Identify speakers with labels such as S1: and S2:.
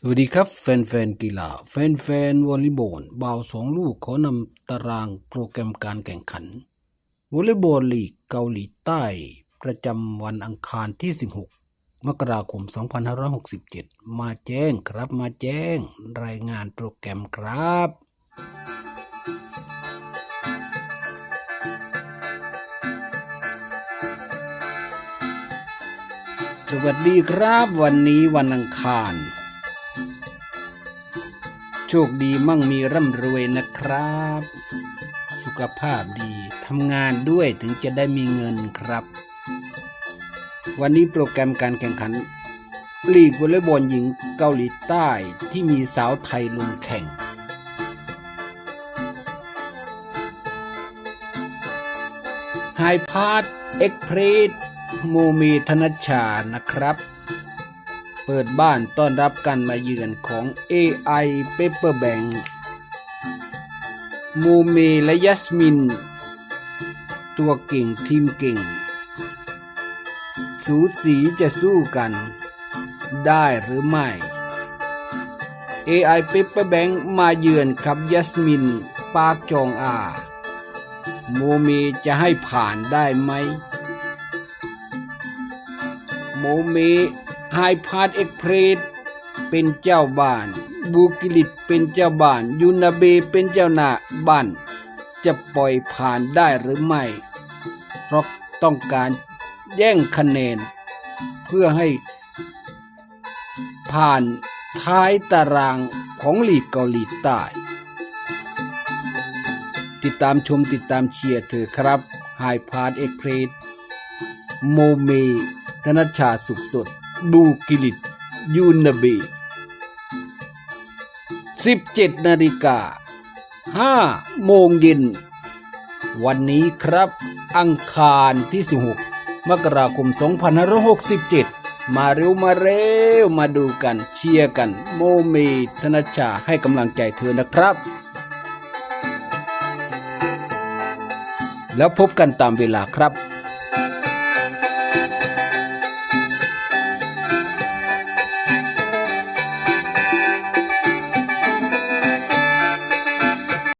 S1: สวัสดีครับแฟนๆกีฬา แฟนๆวอลเลย์บอลบ่าวสองลูกขอนำตารางโปรแกรมการแข่งขันวอลเลย์บอลลีกเกาหลีใต้ ประจำวันอังคารที่ 16 มกราคม 2567 มาแจ้งครับมาแจ้งรายงานโปรแกรมครับสวัสดีครับวันนี้วันอังคาร โชคดีมั่งมีร่ำรวยนะครับ สุขภาพดีทำงานด้วยถึงจะได้มีเงินครับ วันนี้โปรแกรมการแข่งขันลีกวอลเลย์บอลหญิงเกาหลีใต้ที่มีสาวไทยลงแข่ง ไฮพาร์ตเอ็กเพรสโมเมธนชชานะครับ เปิดบ้านต้อนรับการมาเยือนของ AI Paper Bank โมเมและยัสมิน ตัวเก่งทีมเก่ง สูสีจะสู้กัน ได้หรือไม่ AI Paper Bank มาเยือนครับยัสมิน ปากจองอา โมเมจะให้ผ่านได้ไหม โมเม ไฮพาร์ตเอ็กเพรสเป็นเจ้าบ้านบูกิลิตเป็นเจ้าบ้านยูนาเบเป็นเจ้าหน้าบ้าน จะปล่อยผ่านได้หรือไม่ เพราะต้องการแย่งคะแนน เพื่อให้ผ่านท้ายตารางของลีกเกาหลีใต้ ติดตามชมติดตามเชียร์เธอครับไฮพาร์ตเอ็กเพรสโมเมธนชชาสุขสด บูกิลิตยูนบี17นาฬิกา5โมงเย็น วันนี้ครับอังคารที่ 16 มกราคม 2567 มาเร็วมาเร็ว มาดูกันเชียร์กัน โมเมธนชชาให้กำลังใจเธอนะครับ แล้วพบกันตามเวลาครับ